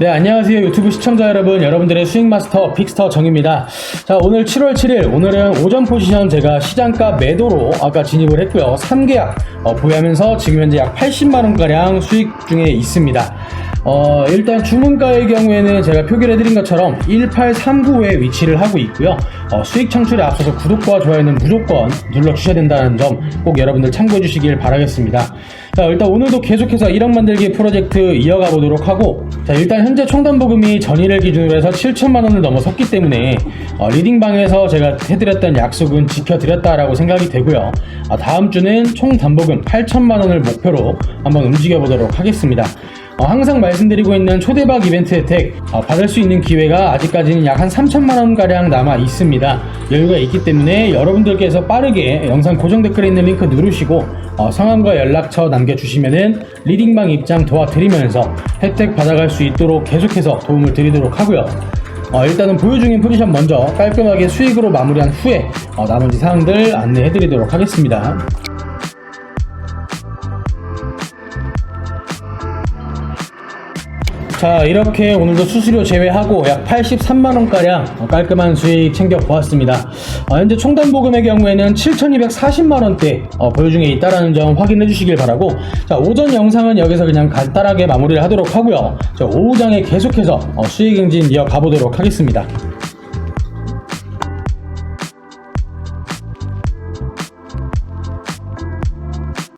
네, 안녕하세요. 유튜브 시청자 여러분. 여러분들의 수익 마스터 픽스터 정입니다. 자, 오늘 7월 7일. 오늘은 오전 포지션 제가 시장가 매도로 아까 진입을 했고요. 3계약 어, 보유하면서 지금 현재 약 80만원가량 수익 중에 있습니다. 어, 일단 주문가의 경우에는 제가 표기를 해드린 것처럼 1839에 위치를 하고 있고요. 어, 수익 창출에 앞서서 구독과 좋아요는 무조건 눌러주셔야 된다는 점 꼭 여러분들 참고해 주시길 바라겠습니다. 자, 일단 오늘도 계속해서 1억 만들기 프로젝트 이어가 보도록 하고, 자, 일단 현재 총단보금이 전일을 기준으로 해서 7천만 원을 넘어섰기 때문에 어, 리딩방에서 제가 해드렸던 약속은 지켜드렸다라고 생각이 되고요. 아, 다음 주는 총 단보금 8천만 원을 목표로 한번 움직여 보도록 하겠습니다. 어, 항상 말씀드리고 있는 초대박 이벤트 혜택 어, 받을 수 있는 기회가 아직까지는 약 한 3천만 원 가량 남아 있습니다. 여유가 있기 때문에 여러분들께서 빠르게 영상 고정 댓글에 있는 링크 누르시고 어, 성함과 연락처 남겨주시면은 리딩방 입장 도와드리면서 혜택 받아갈 수 있도록 계속해서 도움을 드리도록 하고요. 어, 일단은 보유 중인 포지션 먼저 깔끔하게 수익으로 마무리한 후에 어, 나머지 사항들 안내해드리도록 하겠습니다. 자 이렇게 오늘도 수수료 제외하고 약 83만원가량 깔끔한 수익 챙겨보았습니다. 어, 현재 총단보금의 경우에는 7240만원대 어, 보유 중에 있다는 점 확인해 주시길 바라고 자 오전 영상은 여기서 그냥 간단하게 마무리를 하도록 하고요. 자 오후장에 계속해서 어, 수익 행진 이어가 보도록 하겠습니다